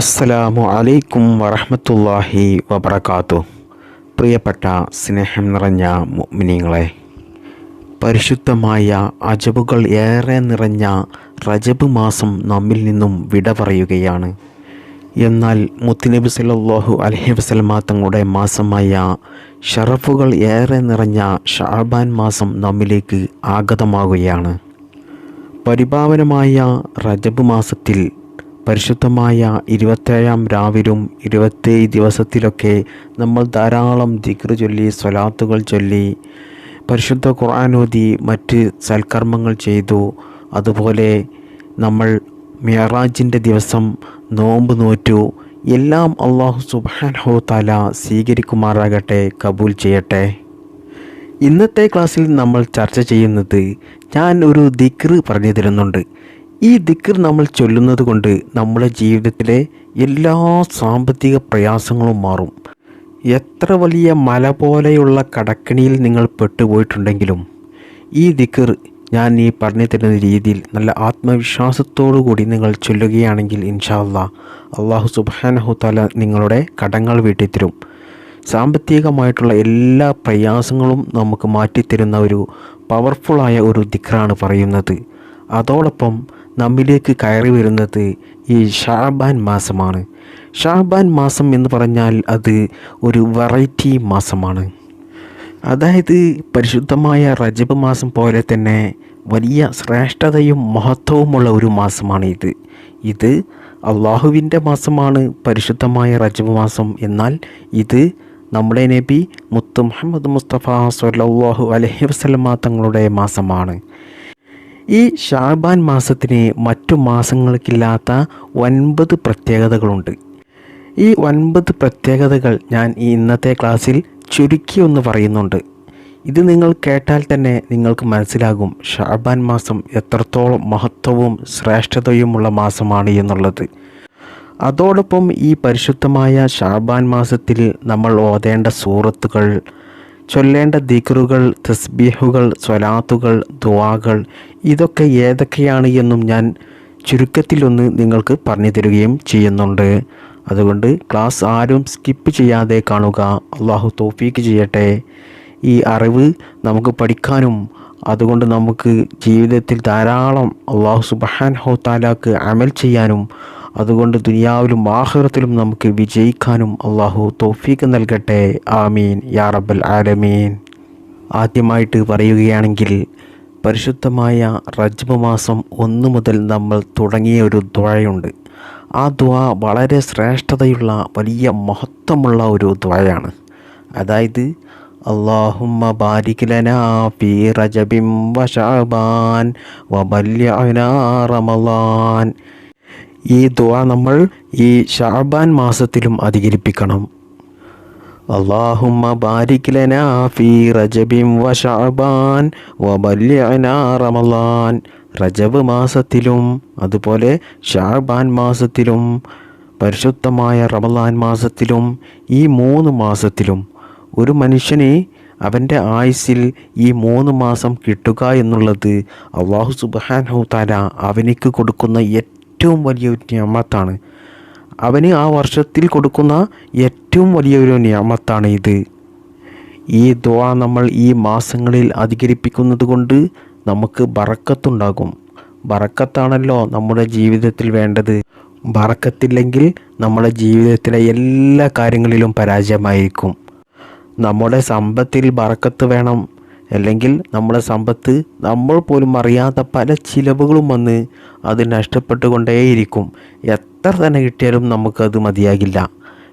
അസ്സലാമു അലൈക്കും വറഹമത്തല്ലാഹി വബർക്കാത്തു പ്രിയപ്പെട്ട സ്നേഹം നിറഞ്ഞ മുഅ്മിനീങ്ങളെ പരിശുദ്ധമായ അജബുകൾ ഏറെ നിറഞ്ഞ റജബ് മാസം നമ്മിൽ നിന്നും വിട പറയുകയാണ്. എന്നാൽ മുത്തുനബി സല്ലല്ലാഹു അലൈഹി വസല്ലമ തങ്ങളുടെ മാസമായ ഷറഫുകൾ ഏറെ നിറഞ്ഞ ഷാബാൻ മാസം നമ്മിലേക്ക് ആഗതമാകുകയാണ് പരിപാവനമായ റജബ് മാസത്തിൽ പരിശുദ്ധമായ ഇരുപത്തേഴാം രാവിലും ഇരുപത്തേഴ് ദിവസത്തിലൊക്കെ നമ്മൾ ധാരാളം ദിക്ർ ചൊല്ലി സ്വലാത്തുകൾ ചൊല്ലി പരിശുദ്ധ ഖുർആാനോദി മറ്റ് സൽക്കർമ്മങ്ങൾ ചെയ്തു. അതുപോലെ നമ്മൾ മിയറാജിന്റെ ദിവസം നോമ്പ് നോറ്റു. എല്ലാം അള്ളാഹു സുബാൻഹോ താല സ്വീകരിക്കുമാറാകട്ടെ കബൂൽ ചെയ്യട്ടെ. ഇന്നത്തെ ക്ലാസ്സിൽ നമ്മൾ ചർച്ച ചെയ്യുന്നത് ഞാൻ ഒരു ദിക്ർ പറഞ്ഞു തരുന്നുണ്ട്. ഈ ദിക്കർ നമ്മൾ ചൊല്ലുന്നത് കൊണ്ട് നമ്മുടെ ജീവിതത്തിലെ എല്ലാ സാമ്പത്തിക പ്രയാസങ്ങളും മാറും. എത്ര വലിയ മല പോലെയുള്ള കടക്കിണിയിൽ നിങ്ങൾ പെട്ടുപോയിട്ടുണ്ടെങ്കിലും ഈ ദിക്കർ ഞാൻ ഈ പറഞ്ഞു തരുന്ന രീതിയിൽ നല്ല ആത്മവിശ്വാസത്തോടു കൂടി നിങ്ങൾ ചൊല്ലുകയാണെങ്കിൽ ഇൻഷാല്ല അള്ളാഹു സുബാനഹു താല നിങ്ങളുടെ കടങ്ങൾ വീട്ടിത്തരും. സാമ്പത്തികമായിട്ടുള്ള എല്ലാ പ്രയാസങ്ങളും നമുക്ക് മാറ്റിത്തരുന്ന ഒരു പവർഫുള്ളായ ഒരു ദിക്റാണ് പറയുന്നത്. അതോടൊപ്പം നമ്മിലേക്ക് കയറി വരുന്നത് ഈ ഷാബാൻ മാസമാണ്. ഷാബാൻ മാസം എന്ന് പറഞ്ഞാൽ അത് ഒരു വെറൈറ്റി മാസമാണ്. അതായത് പരിശുദ്ധമായ റജബ് മാസം പോലെ തന്നെ വലിയ ശ്രേഷ്ഠതയും മഹത്വവുമുള്ള ഒരു മാസമാണ് ഇത്. ഇത് അള്ളാഹുവിന്റെ മാസമാണ് പരിശുദ്ധമായ റജബ് മാസം. എന്നാൽ ഇത് നമ്മുടെ നബി മുത്തു മുഹമ്മദ് മുസ്തഫ സല്ലാഹു അലഹി വസ്ലമ തങ്ങളുടെ മാസമാണ്. ഈ ഷാബാൻ മാസത്തിന് മറ്റു മാസങ്ങൾക്കില്ലാത്ത ഒൻപത് പ്രത്യേകതകളുണ്ട്. ഈ ഒൻപത് പ്രത്യേകതകൾ ഞാൻ ഈ ഇന്നത്തെ ക്ലാസ്സിൽ ചുരുക്കി ഒന്ന് പറയുന്നുണ്ട്. ഇത് നിങ്ങൾ കേട്ടാൽ തന്നെ നിങ്ങൾക്ക് മനസ്സിലാകും ഷാബാൻ മാസം എത്രത്തോളം മഹത്വവും ശ്രേഷ്ഠതയുമുള്ള മാസമാണ് എന്നുള്ളത്. അതോടൊപ്പം ഈ പരിശുദ്ധമായ ഷാബാൻ മാസത്തിൽ നമ്മൾ ഓതേണ്ട സൂറത്തുകൾ ചൊല്ലേണ്ട ദിക്റുകൾ തസ്ബീഹുകൾ സ്വലാത്തുകൾ ദുവാകൾ ഇതൊക്കെ ഏതൊക്കെയാണ് എന്നും ഞാൻ ചുരുക്കത്തിലൊന്ന് നിങ്ങൾക്ക് പറഞ്ഞു തരികയും ചെയ്യുന്നുണ്ട്. അതുകൊണ്ട് ക്ലാസ് ആരും സ്കിപ്പ് ചെയ്യാതെ കാണുക. അള്ളാഹു തോഫീക്ക് ചെയ്യട്ടെ. ഈ അറിവ് നമുക്ക് പഠിക്കാനും അതുകൊണ്ട് നമുക്ക് ജീവിതത്തിൽ ധാരാളം അള്ളാഹു സുബഹാൻ ഹോത്താലാക്ക് അമൽ ചെയ്യാനും അതുകൊണ്ട് ദുനിയാവിലും ആഹ്റത്തിലും നമുക്ക് വിജയിക്കാനും അള്ളാഹു തോഫീക്ക് നൽകട്ടെ. ആമീൻ. യാ റബ്ബൽ ആലമീൻ. ആദ്യമായിട്ട് പറയുകയാണെങ്കിൽ പരിശുദ്ധമായ റജ്ബ് മാസം ഒന്ന് മുതൽ നമ്മൾ തുടങ്ങിയ ഒരു ദ്വഴയുണ്ട് ആ ദ്വ വളരെ ശ്രേഷ്ഠതയുള്ള വലിയ മഹത്വമുള്ള ഒരു ദ്വഴയാണ് അതായത് ലനാ ഫീ റജബിൻ വശഅബാൻ വബല്യഅനാ റമളാൻ. ഈ ദുആ നമ്മൾ ഈ ഷാബാൻ മാസത്തിലും അധികരിപ്പിക്കണം. റമളാൻ റജബ് മാസത്തിലും അതുപോലെ ഷാബാൻ മാസത്തിലും പരിശുദ്ധമായ റമലാൻ മാസത്തിലും ഈ മൂന്ന് മാസത്തിലും ഒരു മനുഷ്യന് അവന്റെ ആയുസ്സിൽ ഈ മൂന്ന് മാസം കിട്ടുക എന്നുള്ളത് അള്ളാഹു സുബാൻഹു താല അവനിക്ക് കൊടുക്കുന്ന ഏറ്റവും വലിയൊരു നിയമത്താണ്. അവന് ആ വർഷത്തിൽ കൊടുക്കുന്ന ഏറ്റവും വലിയൊരു നിയമത്താണ് ഇത്. ഈ ദ്വാ നമ്മൾ ഈ മാസങ്ങളിൽ അധികരിപ്പിക്കുന്നത് കൊണ്ട് നമുക്ക് ബറക്കത്തുണ്ടാകും. ബറക്കത്താണല്ലോ നമ്മുടെ ജീവിതത്തിൽ വേണ്ടത്. ബറക്കത്തില്ലെങ്കിൽ നമ്മുടെ ജീവിതത്തിലെ എല്ലാ കാര്യങ്ങളിലും പരാജയമായിരിക്കും. നമ്മുടെ സമ്പത്തിൽ ബറക്കത്ത് വേണം. അല്ലെങ്കിൽ നമ്മളെ സമ്പത്ത് നമ്മൾ പോലും അറിയാത്ത പല ചിലവുകളും വന്ന് അത് നഷ്ടപ്പെട്ടുകൊണ്ടേയിരിക്കും. എത്ര തന്നെ കിട്ടിയാലും നമുക്കത് മതിയാകില്ല.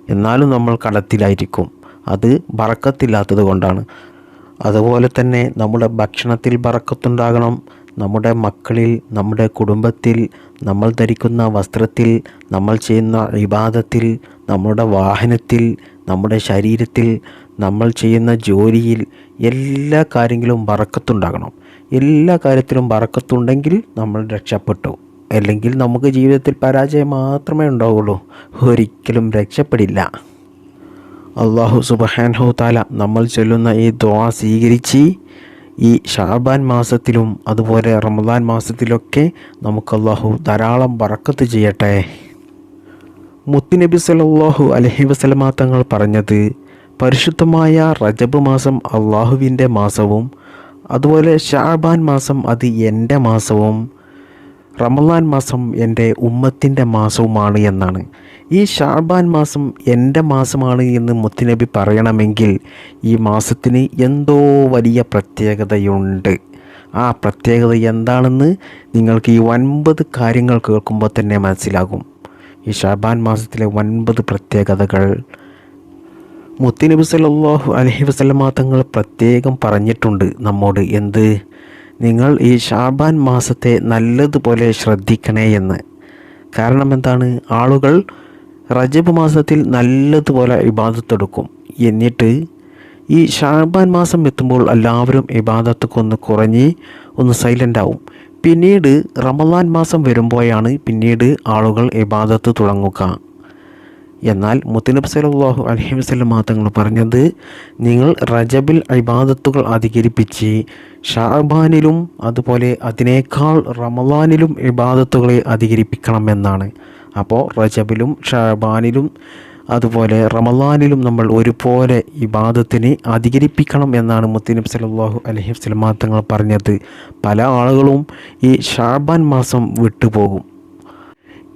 എന്നാലും നമ്മൾ കടത്തിലായിരിക്കും അത് ബറക്കത്തില്ലാത്തത് കൊണ്ടാണ്. അതുപോലെ തന്നെ നമ്മുടെ ഭക്ഷണത്തിൽ ബറക്കത്തുണ്ടാകണം നമ്മുടെ മക്കളിൽ നമ്മുടെ കുടുംബത്തിൽ നമ്മൾ ധരിക്കുന്ന വസ്ത്രത്തിൽ നമ്മൾ ചെയ്യുന്ന വിവാദത്തിൽ നമ്മുടെ വാഹനത്തിൽ നമ്മുടെ ശരീരത്തിൽ നമ്മൾ ചെയ്യുന്ന ജോലിയിൽ എല്ലാ കാര്യങ്ങളും വറക്കത്തുണ്ടാകണം. എല്ലാ കാര്യത്തിലും വറക്കത്തുണ്ടെങ്കിൽ നമ്മൾ രക്ഷപ്പെട്ടു. അല്ലെങ്കിൽ നമുക്ക് ജീവിതത്തിൽ പരാജയം മാത്രമേ ഉണ്ടാവുള്ളൂ. ഒരിക്കലും രക്ഷപ്പെടില്ല. അള്ളാഹു സുബഹാൻഹു താല നമ്മൾ ചൊല്ലുന്ന ഈ ദ്വാ സ്വീകരിച്ച് ഈ ഷാബാൻ മാസത്തിലും അതുപോലെ റമദാൻ മാസത്തിലൊക്കെ നമുക്ക് അള്ളാഹു ധാരാളം വറക്കത്ത് ചെയ്യട്ടെ. മുത്തുനബി സലാഹു അലഹി വസല്ലമ തങ്ങൾ പറഞ്ഞത് പരിശുദ്ധമായ റജബ് മാസം അള്ളാഹുവിന്റെ മാസവും അതുപോലെ ഷാബാൻ മാസം അത് എന്റെ മാസവും റമലാൻ മാസം എന്റെ ഉമ്മത്തിന്റെ മാസവുമാണ് എന്നാണ്. ഈ ഷാബാൻ മാസം എന്റെ മാസമാണ് എന്ന് മുത്തുനബി പറയണമെങ്കിൽ ഈ മാസത്തിന് എന്തോ വലിയ പ്രത്യേകതയുണ്ട്. ആ പ്രത്യേകത എന്താണെന്ന് നിങ്ങൾക്ക് ഈ ഒൻപത് കാര്യങ്ങൾ കേൾക്കുമ്പോൾ തന്നെ മനസ്സിലാകും. ഈ ഷാബാൻ മാസത്തിലെ ഒൻപത് പ്രത്യേകതകൾ മുത്തുനബി സല്ലല്ലാഹു അലഹി വസല്ലമ തങ്ങൾ പ്രത്യേകം പറഞ്ഞിട്ടുണ്ട് നമ്മോട് എന്ത്? നിങ്ങൾ ഈ ഷാബാൻ മാസത്തെ നല്ലതുപോലെ ശ്രദ്ധിക്കണേ എന്ന്. കാരണം എന്താണ്? ആളുകൾ റജബ് മാസത്തിൽ നല്ലതുപോലെ ഇബാദത്തെടുക്കും. എന്നിട്ട് ഈ ഷാബാൻ മാസം എത്തുമ്പോൾ എല്ലാവരും ഇബാദത്തൊക്കൊന്ന് കുറഞ്ഞ് ഒന്ന് സൈലന്റ് ആവും. പിന്നീട് റമദാൻ മാസം വരുമ്പോഴാണ് പിന്നീട് ആളുകൾ ഇബാദത്ത് തുടങ്ങുക. എന്നാൽ മുത്തനബ് സലാഹു അലഹി വസ്ലം തങ്ങൾ പറഞ്ഞത് നിങ്ങൾ റജബിൽ ഇബാദത്തുകൾ അധികരിപ്പിച്ച് ഷാബാനിലും അതുപോലെ അതിനേക്കാൾ റമദാനിലും ഇബാദത്തുകളെ അധികരിപ്പിക്കണമെന്നാണ് അപ്പോൾ റജബിലും ഷാബാനിലും അതുപോലെ റമദാനിലും നമ്മൾ ഒരുപോലെ ഇബാദത്തിനെ അധികരിപ്പിക്കണം എന്നാണ് മുത്തനബ് സലാഹു അലഹി വസ്ലം തങ്ങൾ പറഞ്ഞത്. പല ആളുകളും ഈ ഷാബാൻ മാസം വിട്ടുപോകും.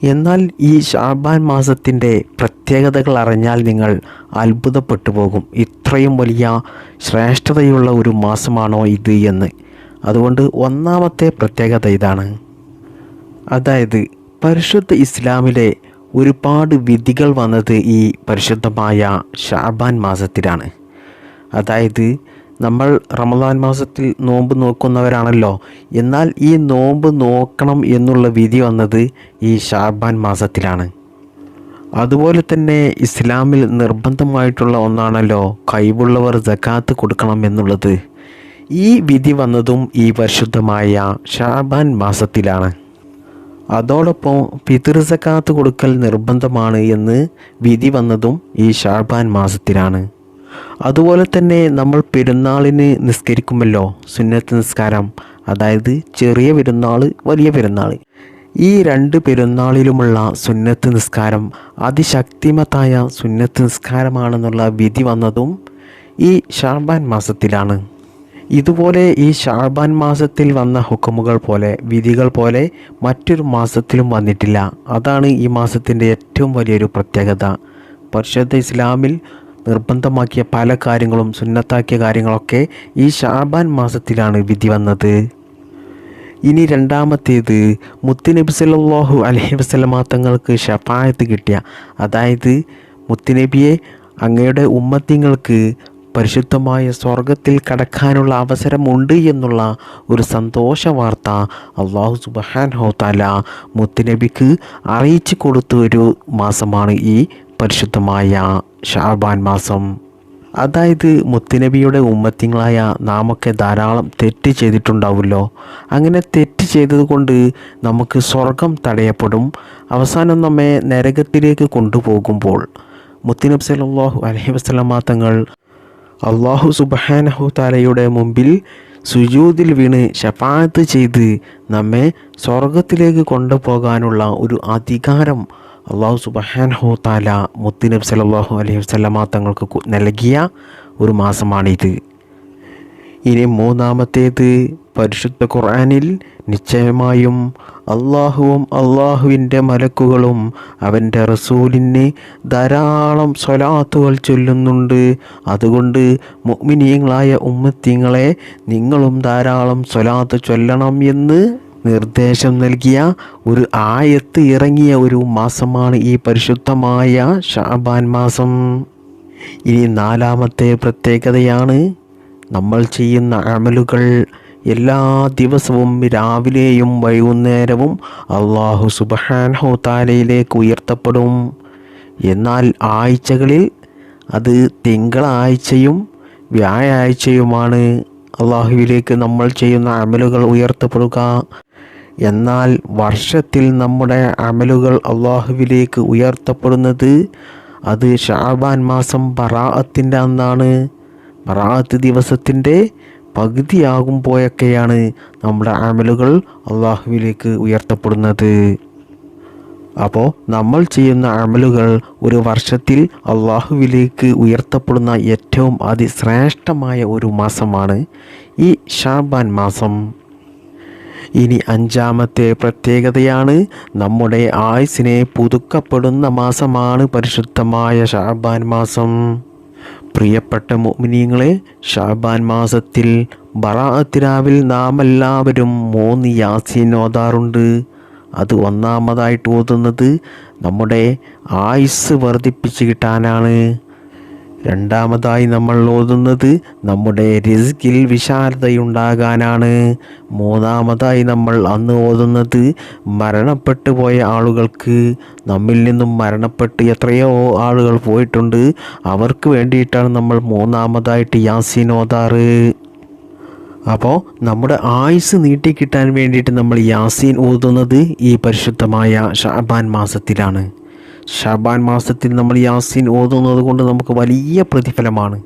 എന്നാൽ ഈ ഷാബാൻ മാസത്തിന്റെ പ്രത്യേകതകൾ അറിഞ്ഞാൽ നിങ്ങൾ അത്ഭുതപ്പെട്ടു പോകും. ഇത്രയും വലിയ ശ്രേഷ്ഠതയുള്ള ഒരു മാസമാണോ ഇത് എന്ന്. അതുകൊണ്ട് ഒന്നാമത്തെ പ്രത്യേകത ഇതാണ്. അതായത് പരിശുദ്ധ ഇസ്ലാമിലെ ഒരുപാട് വിധികൾ വന്നത് ഈ പരിശുദ്ധമായ ഷാബാൻ മാസത്തിലാണ്. അതായത് നമ്മൾ റമദാൻ മാസത്തിൽ നോമ്പ് നോക്കുന്നവരാണല്ലോ. എന്നാൽ ഈ നോമ്പ് നോക്കണം എന്നുള്ള വിധി വന്നത് ഈ ഷാബാൻ മാസത്തിലാണ്. അതുപോലെ തന്നെ ഇസ്ലാമിൽ നിർബന്ധമായിട്ടുള്ള ഒന്നാണല്ലോ കൈവുള്ളവർ ജക്കാത്ത് കൊടുക്കണം എന്നുള്ളത്. ഈ വിധി വന്നതും ഈ പരിശുദ്ധമായ ഷാബാൻ മാസത്തിലാണ്. അതോടൊപ്പം പിതൃ സക്കാത്ത് കൊടുക്കൽ നിർബന്ധമാണ് എന്ന് വിധി വന്നതും ഈ ഷാബാൻ മാസത്തിലാണ്. അതുപോലെ തന്നെ നമ്മൾ പെരുന്നാളിന് നിസ്കരിക്കുമല്ലോ സുന്നത്ത് നിസ്കാരം. അതായത് ചെറിയ പെരുന്നാൾ വലിയ പെരുന്നാൾ ഈ രണ്ട് പെരുന്നാളിലുമുള്ള സുന്നത്ത് നിസ്കാരം അതിശക്തിമത്തായ സുന്നത്ത് നിസ്കാരമാണെന്നുള്ള വിധി വന്നതും ഈ ഷാബാൻ മാസത്തിലാണ്. ഇതുപോലെ ഈ ഷാബാൻ മാസത്തിൽ വന്ന ഹുക്കമുകൾ പോലെ വിധികൾ പോലെ മറ്റൊരു മാസത്തിലും വന്നിട്ടില്ല. അതാണ് ഈ മാസത്തിന്റെ ഏറ്റവും വലിയൊരു പ്രത്യേകത. പരിശുദ്ധ ഇസ്ലാമിൽ നിർബന്ധമാക്കിയ പല കാര്യങ്ങളും സുന്നത്താക്കിയ കാര്യങ്ങളൊക്കെ ഈ ഷാബാൻ മാസത്തിലാണ് വിധി വന്നത്. ഇനി രണ്ടാമത്തേത് മുത്തുനബി സല്ലാഹു അലഹി വസല്ലമ തങ്ങൾക്ക് ഷഫായത്ത് കിട്ടിയ അതായത് മുത്തുനബിയെ അങ്ങയുടെ ഉമ്മത്തിങ്ങൾക്ക് പരിശുദ്ധമായ സ്വർഗത്തിൽ കടക്കാനുള്ള അവസരമുണ്ട് എന്നുള്ള ഒരു സന്തോഷ വാർത്ത അള്ളാഹു സുബഹാൻ ഹോത്താല മുത്തുനബിക്ക് അറിയിച്ചു കൊടുത്ത ഒരു മാസമാണ് ഈ പരിശുദ്ധമായ ഷാബാൻ മാസം അതായത് മുത്തുനബിയുടെ ഉമ്മത്തിങ്ങളായ നാമൊക്കെ ധാരാളം തെറ്റ് ചെയ്തിട്ടുണ്ടാവുമല്ലോ. അങ്ങനെ തെറ്റ് ചെയ്തതുകൊണ്ട് നമുക്ക് സ്വർഗം തടയപ്പെടും. അവസാനം നമ്മെ നരകത്തിലേക്ക് കൊണ്ടുപോകുമ്പോൾ മുത്തുനബി സലാഹു അലഹി വസല്ലമ തങ്ങൾ അള്ളാഹു സുബഹാനഹു താലയുടെ മുമ്പിൽ സുജൂതിൽ വീണ് ഷഫാത്ത് ചെയ്ത് നമ്മെ സ്വർഗത്തിലേക്ക് കൊണ്ടുപോകാനുള്ള ഒരു അധികാരം അള്ളാഹു സുബഹാനഹു താല മുത്തിനബ് സല്ലല്ലാഹു അലൈഹി വസല്ലമ തങ്ങൾക്ക് നൽകിയ ഒരു മാസമാണിത്. ഇനി മൂന്നാമത്തേത് പരിശുദ്ധ ഖുർആനിൽ നിശ്ചയമായും അള്ളാഹുവും അള്ളാഹുവിന്റെ മലക്കുകളും അവന്റെ റസൂലിന് ധാരാളം സ്വലാത്തുകൾ ചൊല്ലുന്നുണ്ട്. അതുകൊണ്ട് മുഗ്മിനീയങ്ങളായ ഉമ്മത്തിങ്ങളെ നിങ്ങളും ധാരാളം സ്വലാത്ത് ചൊല്ലണം എന്ന് നിർദ്ദേശം നൽകിയ ഒരു ആയത്ത് ഇറങ്ങിയ ഒരു മാസമാണ് ഈ പരിശുദ്ധമായ ഷാബാൻ മാസം. ഇനി നാലാമത്തെ പ്രത്യേകതയാണ് നമ്മൾ ചെയ്യുന്ന അമലുകൾ. എല്ലാ ദിവസവും രാവിലെയും വൈകുന്നേരവും അള്ളാഹു സുബഹാൻഹു താലയിലേക്ക് ഉയർത്തപ്പെടും. എന്നാൽ ആഴ്ചകളിൽ അത് തിങ്കളാഴ്ചയും വ്യാഴാഴ്ചയുമാണ്. അള്ളാഹുവിലേക്ക് നമ്മൾ ചെയ്യുന്ന അമലുകൾ ഉയർത്തപ്പെടുക. എന്നാൽ വർഷത്തിൽ നമ്മുടെ അമലുകൾ അള്ളാഹുവിലേക്ക് ഉയർത്തപ്പെടുന്നത് അത് ഷാബാൻ മാസം ബറാഅത്തിന്റെ അന്നാണ്. ബറാഅത്ത് ദിവസത്തിന്റെ പകുതിയാകുമ്പോഴൊക്കെയാണ് നമ്മുടെ അമലുകൾ അള്ളാഹുവിലേക്ക് ഉയർത്തപ്പെടുന്നത്. അപ്പോൾ നമ്മൾ ചെയ്യുന്ന അമലുകൾ ഒരു വർഷത്തിൽ അള്ളാഹുവിലേക്ക് ഉയർത്തപ്പെടുന്ന ഏറ്റവും അതിശ്രേഷ്ഠമായ ഒരു മാസമാണ് ഈ ഷാബാൻ മാസം. ഇനി അഞ്ചാമത്തെ പ്രത്യേകതയാണ് നമ്മുടെ ആയുസിനെ പുതുക്കപ്പെടുന്ന മാസമാണ് പരിശുദ്ധമായ ഷാബാൻ മാസം. പ്രിയപ്പെട്ട മോമിനിയങ്ങളെ ഷാബാൻ മാസത്തിൽ ബറാത്തിരാവിൽ നാം എല്ലാവരും മൂന്ന് യാസീൻ ഓതാറുണ്ട്. അത് ഒന്നാമതായിട്ട് ഓതുന്നത് നമ്മുടെ ആയുസ് വർദ്ധിപ്പിച്ച് കിട്ടാനാണ്. രണ്ടാമതായി നമ്മൾ ഓതുന്നത് നമ്മുടെ റിസ്കിൽ വിശാലതയുണ്ടാകാനാണ്. മൂന്നാമതായി നമ്മൾ അന്ന് ഓതുന്നത് മരണപ്പെട്ടു പോയ ആളുകൾക്ക്. നമ്മിൽ നിന്നും മരണപ്പെട്ട് എത്രയോ ആളുകൾ പോയിട്ടുണ്ട്. അവർക്ക് വേണ്ടിയിട്ടാണ് നമ്മൾ മൂന്നാമതായിട്ട് യാസീൻ ഓതാറ്. അപ്പോൾ നമ്മുടെ ആയുസ് നീട്ടിക്കിട്ടാൻ വേണ്ടിയിട്ട് നമ്മൾ യാസീൻ ഓതുന്നത് ഈ പരിശുദ്ധമായ ഷാബാൻ മാസത്തിലാണ്. ഷാബാൻ മാസത്തിൽ നമ്മൾ യാസീൻ ഓതുന്നത് കൊണ്ട് നമുക്ക് വലിയ പ്രതിഫലമാണ്.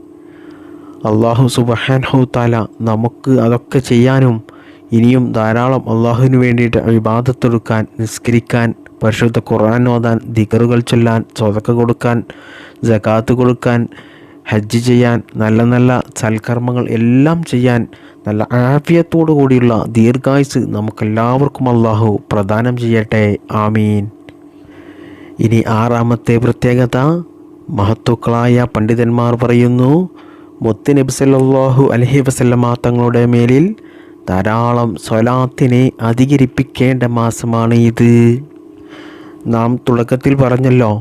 അള്ളാഹു സുബഹാൻഹു താല നമുക്ക് അതൊക്കെ ചെയ്യാനും ഇനിയും ധാരാളം അള്ളാഹുവിന് വേണ്ടിയിട്ട് വിവാദത്തെടുക്കാൻ നിസ്കരിക്കാൻ പരിശുദ്ധ ഖുർആൻ ഓതാൻ ദിഗറുകൾ ചൊല്ലാൻ സ്വതക്ക കൊടുക്കാൻ ജകാത്ത് കൊടുക്കാൻ ഹജ്ജ് ചെയ്യാൻ നല്ല നല്ല സൽക്കർമ്മങ്ങൾ എല്ലാം ചെയ്യാൻ നല്ല ആഫിയത്തോടു കൂടിയുള്ള ദീർഘായുസ് നമുക്കെല്ലാവർക്കും അള്ളാഹു പ്രദാനം ചെയ്യട്ടെ. ആമീൻ. ഇനി ആറാമത്തെ പ്രത്യേകത മഹത്തുക്കളായ പണ്ഡിതന്മാർ പറയുന്നു മുത്ത് നബി അലഹി അലൈഹി വസല്ലമ തങ്ങളുടെ മേലിൽ ധാരാളം സ്വലാത്തിനെ അധികരിപ്പിക്കേണ്ട മാസമാണ് ഇത്. നാം തുടക്കത്തിൽ പറഞ്ഞല്ലോ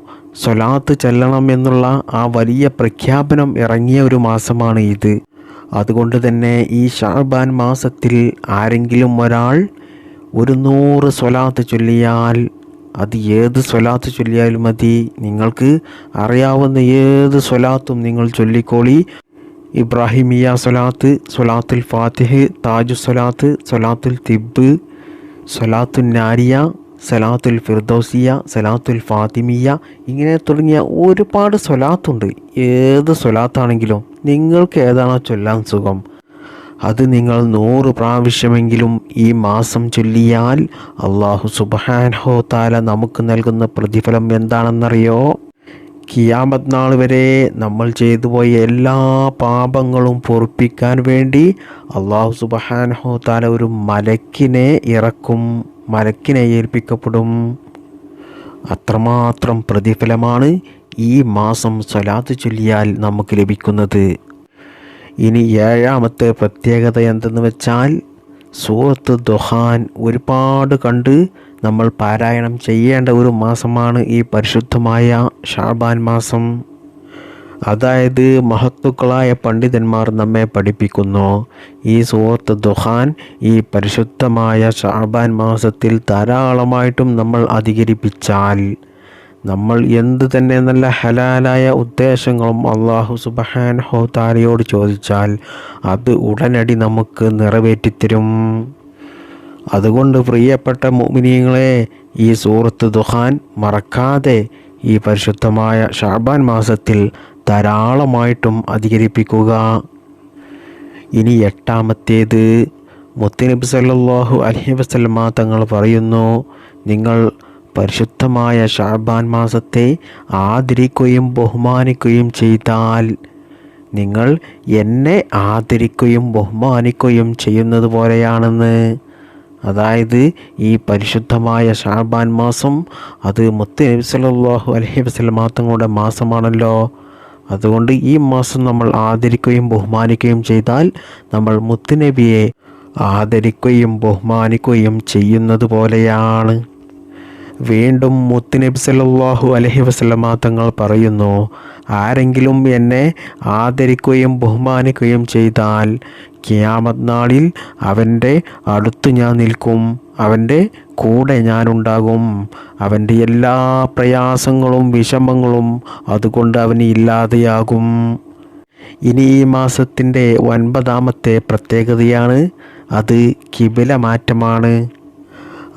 സ്വലാത്ത് ചെല്ലണം എന്നുള്ള ആ വലിയ പ്രഖ്യാപനം ഇറങ്ങിയ ഒരു മാസമാണ് ഇത്. അതുകൊണ്ട് തന്നെ ഈ ഷാബാൻ മാസത്തിൽ ആരെങ്കിലും ഒരാൾ ഒരു നൂറ് സ്വലാത്ത് ചൊല്ലിയാൽ അത് ഏത് സ്വലാത്ത് ചൊല്ലിയാലും മതി. നിങ്ങൾക്ക് അറിയാവുന്ന ഏത് സ്വലാത്തും നിങ്ങൾ ചൊല്ലിക്കോളി. ഇബ്രാഹിമിയ സ്വലാത്ത് സ്വലാത്തുൽ ഫാത്തിഹ് താജു സ്വലാത്ത് സ്വലാത്തുൽ തിബ് സ്വലാത്തുൽ നാരിയ സലാത്തുൽ ഫിർദോസിയ സലാത്തുൽ ഫാത്തിമിയ ഇങ്ങനെ തുടങ്ങിയ ഒരുപാട് സ്വലാത്തുണ്ട്. ഏത് സ്വലാത്താണെങ്കിലും നിങ്ങൾക്ക് ഏതാണോ ചൊല്ലാൻ സുഖം. അത് നിങ്ങൾ നൂറ് പ്രാവശ്യമെങ്കിലും ഈ മാസം ചൊല്ലിയാൽ അള്ളാഹു സുബഹാൻഹോ താല നമുക്ക് നൽകുന്ന പ്രതിഫലം എന്താണെന്നറിയോ? കിയാമത് നാൾ വരെ നമ്മൾ ചെയ്തു പോയ എല്ലാ പാപങ്ങളും പൊറുപ്പിക്കാൻ വേണ്ടി അള്ളാഹു സുബഹാൻഹോ താല ഒരു മലക്കിനെ ഇറക്കും മലക്കിനെ ഏൽപ്പിക്കപ്പെടും. അത്രമാത്രം പ്രതിഫലമാണ് ഈ മാസം സ്വലാത്ത് ചൊല്ലിയാൽ നമുക്ക് ലഭിക്കുന്നത്. ഇനി ഏഴാമത്തെ പ്രത്യേകത എന്തെന്ന് വെച്ചാൽ സൂറത്ത് ദുഹാൻ ഒരുപാട് കണ്ട് നമ്മൾ പാരായണം ചെയ്യേണ്ട ഒരു മാസമാണ് ഈ പരിശുദ്ധമായ ഷാബാൻ മാസം. അതായത് മഹത്തുക്കളായ പണ്ഡിതന്മാർ നമ്മെ പഠിപ്പിക്കുന്നു. ഈ സൂറത്ത് ദുഹാൻ ഈ പരിശുദ്ധമായ ഷാബാൻ മാസത്തിൽ ധാരാളമായിട്ടും നമ്മൾ അധികരിപ്പിച്ചാൽ നമ്മൾ എന്ത് തന്നെ നല്ല ഹലാലായ ഉദ്ദേശങ്ങളും അള്ളാഹു സുബഹാൻ താരയോട് ചോദിച്ചാൽ അത് ഉടനടി നമുക്ക് നിറവേറ്റിത്തരും. അതുകൊണ്ട് പ്രിയപ്പെട്ട മോമിനിയങ്ങളെ ഈ സൂറത്ത് ദുഹാൻ മറക്കാതെ ഈ പരിശുദ്ധമായ ഷാബാൻ മാസത്തിൽ ധാരാളമായിട്ടും അധികരിപ്പിക്കുക. ഇനി എട്ടാമത്തേത് മുത്തനബി സല്ലാഹു അലഹി വസ്ലമ തങ്ങൾ പറയുന്നു നിങ്ങൾ പരിശുദ്ധമായ ഷാബാൻ മാസത്തെ ആദരിക്കുകയും ബഹുമാനിക്കുകയും ചെയ്താൽ നിങ്ങൾ എന്നെ ആദരിക്കുകയും ബഹുമാനിക്കുകയും ചെയ്യുന്നത് പോലെയാണെന്ന്. അതായത് ഈ പരിശുദ്ധമായ ഷാബാൻ മാസം അത് മുത്ത് നബി സല്ലല്ലാഹു അലൈഹി വസല്ലമ തങ്ങളുടെ മാസമാണല്ലോ. അതുകൊണ്ട് ഈ മാസം നമ്മൾ ആദരിക്കുകയും ബഹുമാനിക്കുകയും ചെയ്താൽ നമ്മൾ മുത്തുനബിയെ ആദരിക്കുകയും ബഹുമാനിക്കുകയും ചെയ്യുന്നത് പോലെയാണ്. വീണ്ടും മുത്തുനബി സല്ലാഹു അലഹി വസല്ലമ തങ്ങൾ പറയുന്നു ആരെങ്കിലും എന്നെ ആദരിക്കുകയും ബഹുമാനിക്കുകയും ചെയ്താൽ കിയാമത് നാളിൽ അവന്റെ അടുത്ത് ഞാൻ നിൽക്കും അവന്റെ കൂടെ ഞാനുണ്ടാകും അവന്റെ എല്ലാ പ്രയാസങ്ങളും വിഷമങ്ങളും അതുകൊണ്ട് അവന് ഇല്ലാതെയാകും. ഇനി ഈ മാസത്തിന്റെ ഒൻപതാമത്തെ പ്രത്യേകതയാണ് അത് കിബില മാറ്റമാണ്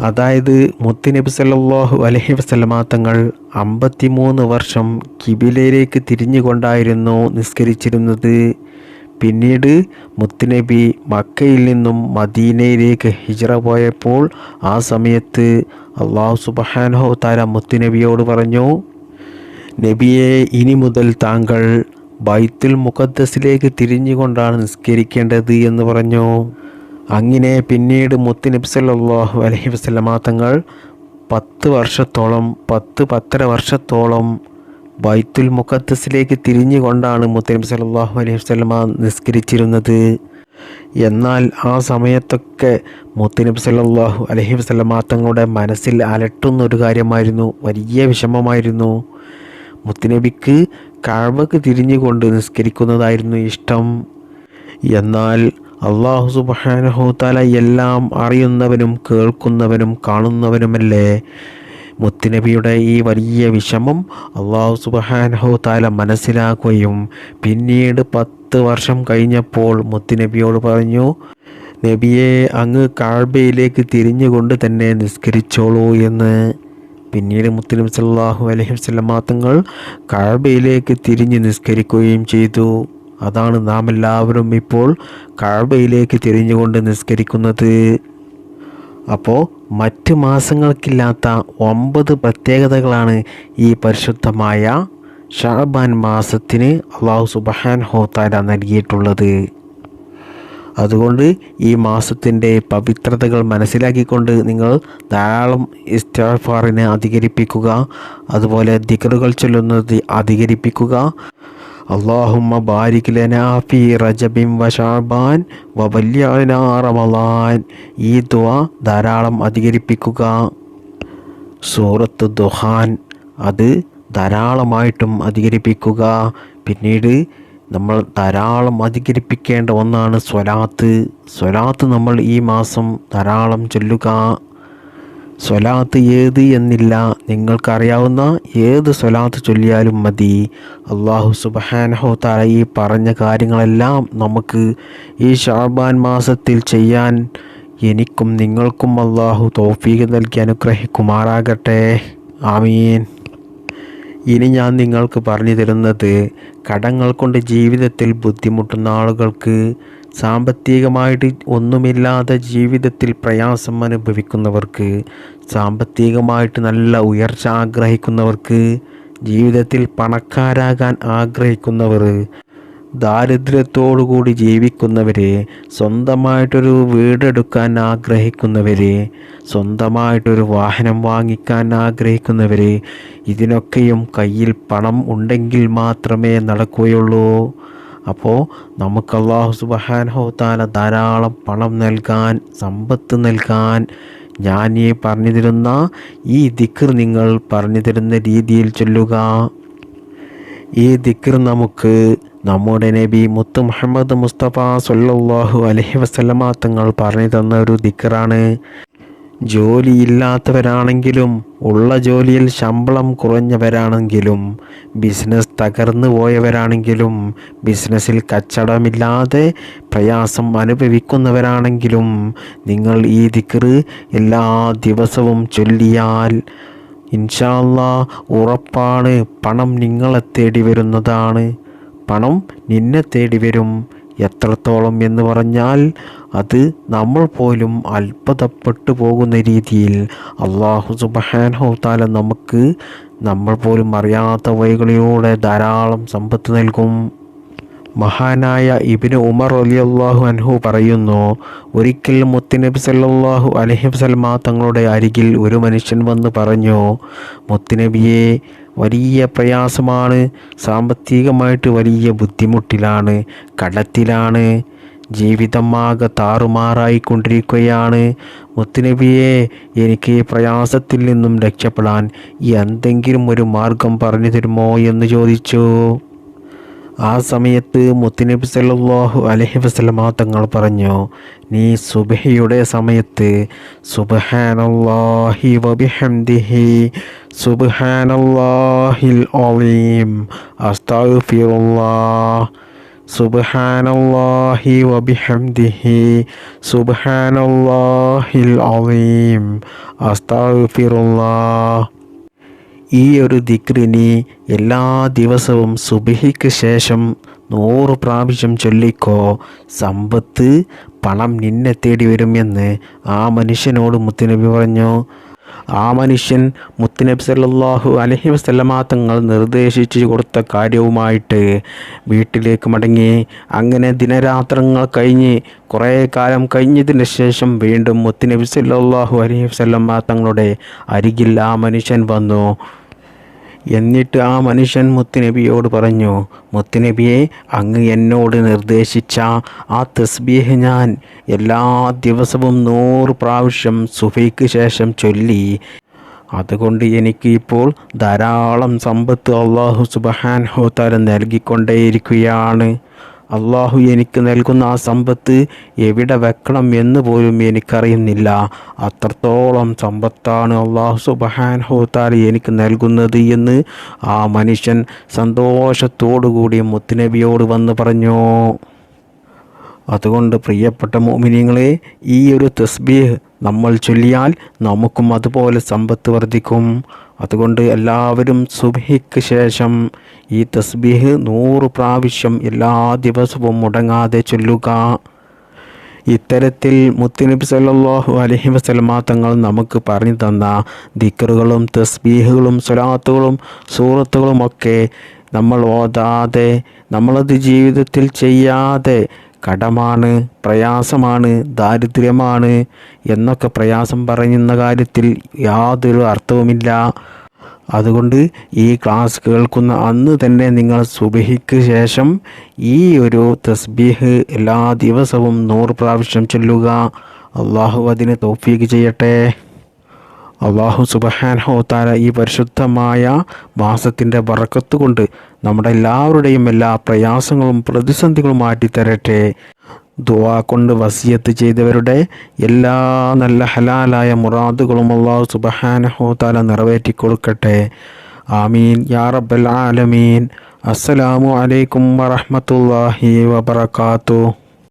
അതായത് മുത്തുനബി സല്ലാഹു അലഹി വസല്ലമ തങ്ങൾ അമ്പത്തിമൂന്ന് വർഷം കിബിലയിലേക്ക് തിരിഞ്ഞുകൊണ്ടായിരുന്നു നിസ്കരിച്ചിരുന്നത്. പിന്നീട് മുത്തുനബി മക്കയിൽ നിന്നും മദീനയിലേക്ക് ഹിജറ പോയപ്പോൾ ആ സമയത്ത് അള്ളാഹു സുബഹാനഹോ താര മുത്തുനബിയോട് പറഞ്ഞു നബിയെ ഇനി മുതൽ താങ്കൾ ബൈത്തുൽ മുഖദ്ദസിലേക്ക് തിരിഞ്ഞുകൊണ്ടാണ് നിസ്കരിക്കേണ്ടത് എന്ന് പറഞ്ഞു. അങ്ങനെ പിന്നീട് മുത്തുനബി സല്ലല്ലാഹു അലഹി വസ്ലമാ തങ്ങൾ പത്ത് വർഷത്തോളം പത്ത് പത്തര വർഷത്തോളം ബൈത്തുൽ മുഖദ്ദസിലേക്ക് തിരിഞ്ഞുകൊണ്ടാണ് മുത്തനബി സല്ലല്ലാഹു അലൈഹി വസ്ലമ നിസ്കരിച്ചിരുന്നത്. എന്നാൽ ആ സമയത്തൊക്കെ മുത്തനബി സല്ലല്ലാഹു അലഹി വസല്ലമ തങ്ങളുടെ മനസ്സിൽ അലട്ടുന്ന ഒരു കാര്യമായിരുന്നു വലിയ വിഷമമായിരുന്നു. മുത്തിനബിക്ക് കഴവക്ക് തിരിഞ്ഞുകൊണ്ട് നിസ്കരിക്കുന്നതായിരുന്നു ഇഷ്ടം. എന്നാൽ അള്ളാഹു സുബാനഹുത്താല എല്ലാം അറിയുന്നവനും കേൾക്കുന്നവനും കാണുന്നവനുമല്ലേ? മുത്തുനബിയുടെ ഈ വലിയ വിഷമം അള്ളാഹു സുബാനഹുത്താല മനസ്സിലാക്കുകയും പിന്നീട് പത്ത് വർഷം കഴിഞ്ഞപ്പോൾ മുത്തുനബിയോട് പറഞ്ഞു നബിയെ അങ്ങ് കാഴ്ബയിലേക്ക് തിരിഞ്ഞുകൊണ്ട് തന്നെ നിസ്കരിച്ചോളൂ എന്ന്. പിന്നീട് മുത്തലിം സല്ലാഹു അലൈഹി വസല്ലമ തങ്ങൾ കാഴ്ബയിലേക്ക് തിരിഞ്ഞ് നിസ്കരിക്കുകയും ചെയ്തു. അതാണ് നാം എല്ലാവരും ഇപ്പോൾ കഴബയിലേക്ക് തിരിഞ്ഞുകൊണ്ട് നിസ്കരിക്കുന്നത്. അപ്പോൾ മറ്റ് മാസങ്ങൾക്കില്ലാത്ത ഒമ്പത് പ്രത്യേകതകളാണ് ഈ പരിശുദ്ധമായ ഷാബാൻ മാസത്തിന് അള്ളാഹു സുബഹാൻ ഹോത്താര നൽകിയിട്ടുള്ളത്. അതുകൊണ്ട് ഈ മാസത്തിന്റെ പവിത്രതകൾ മനസ്സിലാക്കിക്കൊണ്ട് നിങ്ങൾ ധാരാളം ഇസ്റ്റാഫാറിനെ അധികരിപ്പിക്കുക അതുപോലെ ദിക്കറുകൾ ചൊല്ലുന്നത് അധികരിപ്പിക്കുക അള്ളാഹുമ്മ ബാരിക് ലനാ ഫി റജബിൻ വഷാബാൻ ഷാബാൻ വ വല്യനാ റമളാൻ ഈ ദുആ ധാരാളം അധികരിപ്പിക്കുക. സൂറത്ത് ദുഹാൻ അത് ധാരാളമായിട്ടും അധികരിപ്പിക്കുക. പിന്നീട് നമ്മൾ ധാരാളം അധികരിപ്പിക്കേണ്ട ഒന്നാണ് സ്വലാത്ത്. സ്വലാത്ത് നമ്മൾ ഈ മാസം ധാരാളം ചൊല്ലുക. സ്വലാത്ത് ഏത് എന്നില്ല നിങ്ങൾക്കറിയാവുന്ന ഏത് സ്വലാത്ത് ചൊല്ലിയാലും മതി. അള്ളാഹു സുബഹാനഹോ താര ഈ പറഞ്ഞ കാര്യങ്ങളെല്ലാം നമുക്ക് ഈ ഷാബാൻ മാസത്തിൽ ചെയ്യാൻ എനിക്കും നിങ്ങൾക്കും അള്ളാഹു തോഫീക്ക് നൽകി അനുഗ്രഹിക്കുമാറാകട്ടെ. ആമീൻ. ഇനി ഞാൻ നിങ്ങൾക്ക് പറഞ്ഞു തരുന്നത് കടങ്ങൾ കൊണ്ട് ജീവിതത്തിൽ ബുദ്ധിമുട്ടുന്ന ആളുകൾക്ക് സാമ്പത്തികമായിട്ട് ഒന്നുമില്ലാതെ ജീവിതത്തിൽ പ്രയാസം അനുഭവിക്കുന്നവർക്ക് സാമ്പത്തികമായിട്ട് നല്ല ഉയർച്ച ആഗ്രഹിക്കുന്നവർക്ക് ജീവിതത്തിൽ പണക്കാരാകാൻ ആഗ്രഹിക്കുന്നവർ ദാരിദ്ര്യത്തോടുകൂടി ജീവിക്കുന്നവരെ സ്വന്തമായിട്ടൊരു വീടെടുക്കാൻ ആഗ്രഹിക്കുന്നവരെ സ്വന്തമായിട്ടൊരു വാഹനം വാങ്ങിക്കാൻ ആഗ്രഹിക്കുന്നവരെ ഇതിനൊക്കെയും കയ്യിൽ പണം ഉണ്ടെങ്കിൽ മാത്രമേ നടക്കുകയുള്ളൂ. അപ്പോൾ നമുക്ക് അള്ളാഹു സുബഹാനഹോത്താല ധാരാളം പണം നൽകാൻ സമ്പത്ത് നൽകാൻ ഞാൻ ഈ പറഞ്ഞു തരുന്ന ഈ ദിക്കർ നിങ്ങൾ പറഞ്ഞു തരുന്ന രീതിയിൽ ചൊല്ലുക. ഈ ദിക്കർ നമുക്ക് നമ്മുടെ നബി മുത്ത് മുഹമ്മദ് മുസ്തഫ സൊല്ലാഹു അലഹി വസല്ലമ തങ്ങൾ പറഞ്ഞു തന്ന ഒരു ദിക്കറാണ് ജോലിയില്ലാത്തവരാണെങ്കിലും ഉള്ള ജോലിയിൽ ശമ്പളം കുറഞ്ഞവരാണെങ്കിലും ബിസിനസ് തകർന്നു പോയവരാണെങ്കിലും ബിസിനസ്സിൽ കച്ചടമില്ലാതെ പ്രയാസം അനുഭവിക്കുന്നവരാണെങ്കിലും നിങ്ങൾ ഈ ദിക്കറ് എല്ലാ ദിവസവും ചൊല്ലിയാൽ ഇൻഷാല്ല ഉറപ്പാണ് പണം നിങ്ങളെ തേടി വരുന്നതാണ് പണം നിന്നെ തേടി വരും എത്രത്തോളം എന്ന് പറഞ്ഞാൽ അത് നമ്മൾ പോലും അത്ഭുതപ്പെട്ടു പോകുന്ന രീതിയിൽ അള്ളാഹു സുബഹാൻ ഹോത്താല നമുക്ക് നമ്മൾ പോലും അറിയാത്ത വഴികളിലൂടെ ധാരാളം സമ്പത്ത് നൽകും. മഹാനായ ഇബിന് ഉമർ അലി അള്ളാഹു അൻഹു പറയുന്നു ഒരിക്കൽ മുത്തുനബി സല്ലാഹു അലൈഹി വസല്ലമ തങ്ങളുടെ അരികിൽ ഒരു മനുഷ്യൻ വന്ന് പറഞ്ഞു മുത്തുനബിയെ വലിയ പ്രയാസമാണ്. സാമ്പത്തികമായിട്ട് വലിയ ബുദ്ധിമുട്ടിലാണ്. കടത്തിലാണ്. ജീവിതമാകെ താറുമാറായിക്കൊണ്ടിരിക്കുകയാണ്. മുത്തുനബിയെ എനിക്ക് ഈ പ്രയാസത്തിൽ നിന്നും രക്ഷപ്പെടാൻ എന്തെങ്കിലും ഒരു മാർഗം പറഞ്ഞു തരുമോ എന്ന് ചോദിച്ചു. ആ സമയത്ത് മുത്തുനബി സല്ലാഹു അലഹി വസ്ലമ തങ്ങൾ പറഞ്ഞു നീ സുബഹയുടെ സമയത്ത് സുബ്ഹാനല്ലാഹി വബിഹംദിഹി വബിഹംദിഹി ഈ ഒരു ദിക്രിനി എല്ലാ ദിവസവും സുബിഹിക്ക് ശേഷം നൂറ് പ്രാവശ്യം ചൊല്ലിക്കോ. സമ്പത്ത് പണം നിന്നെ തേടി വരുമെന്ന് ആ മനുഷ്യനോട് മുത്തുനബി പറഞ്ഞു. ആ മനുഷ്യൻ മുത്തുനബി സല്ലാഹു അലഹി വസല്ലമ തങ്ങൾ നിർദ്ദേശിച്ചു കൊടുത്ത കാര്യവുമായിട്ട് വീട്ടിലേക്ക് മടങ്ങി. അങ്ങനെ ദിനരാത്രങ്ങൾ കഴിഞ്ഞ് കുറേ കാലം കഴിഞ്ഞതിന് ശേഷം വീണ്ടും മുത്തുനബി സല്ലാഹു അലഹി വസല്ലമ തങ്ങളുടെ അരികിൽ ആ മനുഷ്യൻ വന്നു. എന്നിട്ട് ആ മനുഷ്യൻ മുത്തുനബിയോട് പറഞ്ഞു മുത്തുനബിയെ അങ്ങ് എന്നോട് നിർദ്ദേശിച്ച ആ തസ്ബീഹ് ഞാൻ എല്ലാ ദിവസവും നൂറ് പ്രാവശ്യം സുഫയ്ക്ക് ശേഷം ചൊല്ലി. അതുകൊണ്ട് എനിക്ക് ഇപ്പോൾ ധാരാളം സമ്പത്ത് അള്ളാഹു സുബഹാൻ ഹോത്താരം നൽകിക്കൊണ്ടേയിരിക്കുകയാണ്. അള്ളാഹു എനിക്ക് നൽകുന്ന ആ സമ്പത്ത് എവിടെ വെക്കണം എന്ന് പോലും എനിക്കറിയുന്നില്ല. അത്രത്തോളം സമ്പത്താണ് അള്ളാഹു സുബഹാൻ ഹോത്താൽ എനിക്ക് നൽകുന്നത് എന്ന് ആ മനുഷ്യൻ സന്തോഷത്തോടുകൂടി മുത്തുനബിയോട് വന്ന് പറഞ്ഞു. അതുകൊണ്ട് പ്രിയപ്പെട്ട മോമിനിയങ്ങളെ ഈ ഒരു തസ്ബീഹ് നമ്മൾ ചൊല്ലിയാൽ നമുക്കും അതുപോലെ സമ്പത്ത് വർദ്ധിക്കും. അതുകൊണ്ട് എല്ലാവരും സുബഹിക്ക് ശേഷം ഈ തസ്ബീഹ് നൂറ് പ്രാവശ്യം എല്ലാ ദിവസവും മുടങ്ങാതെ ചൊല്ലുക. ഇത്തരത്തിൽ മുത്തനബി സല്ലാഹു അലഹി വസ്ലമാ തങ്ങൾ നമുക്ക് പറഞ്ഞു തന്ന ദിക്കറുകളും തസ്ബീഹുകളും സ്വലാത്തുകളും സൂറത്തുകളുമൊക്കെ നമ്മൾ ഓതാതെ നമ്മളത് ജീവിതത്തിൽ ചെയ്യാതെ കടമാണ് പ്രയാസമാണ് ദാരിദ്ര്യമാണ് എന്നൊക്കെ പ്രയാസം പറയുന്ന കാര്യത്തിൽ യാതൊരു അർത്ഥവുമില്ല. അതുകൊണ്ട് ഈ ക്ലാസ് കേൾക്കുന്ന അന്ന് തന്നെ നിങ്ങൾ സുബഹിക്ക് ശേഷം ഈ ഒരു തസ്ബീഹ് എല്ലാ ദിവസവും നൂറ് പ്രാവശ്യം ചൊല്ലുക. അള്ളാഹു അതിനെ തോഫീക്ക് ചെയ്യട്ടെ. അള്ളാഹു സുബഹാൻഹോത്താല ഈ പരിശുദ്ധമായ മാസത്തിന്റെ വറക്കത്ത് കൊണ്ട് നമ്മുടെ എല്ലാവരുടെയും എല്ലാ പ്രയാസങ്ങളും പ്രതിസന്ധികളും മാറ്റിത്തരട്ടെ. ദുവാ കൊണ്ട് വസിയത്ത് ചെയ്തവരുടെ എല്ലാ നല്ല ഹലാലായ മുറാദുകളും അള്ളാഹു സുബഹാനഹോത്താല നിറവേറ്റി കൊടുക്കട്ടെ. ആമീൻ. യാ റബ്ബൽ ആലമീൻ. അസ്സലാമു അലൈക്കും വറഹമത്തല്ലാഹി വബറകാതുഹു.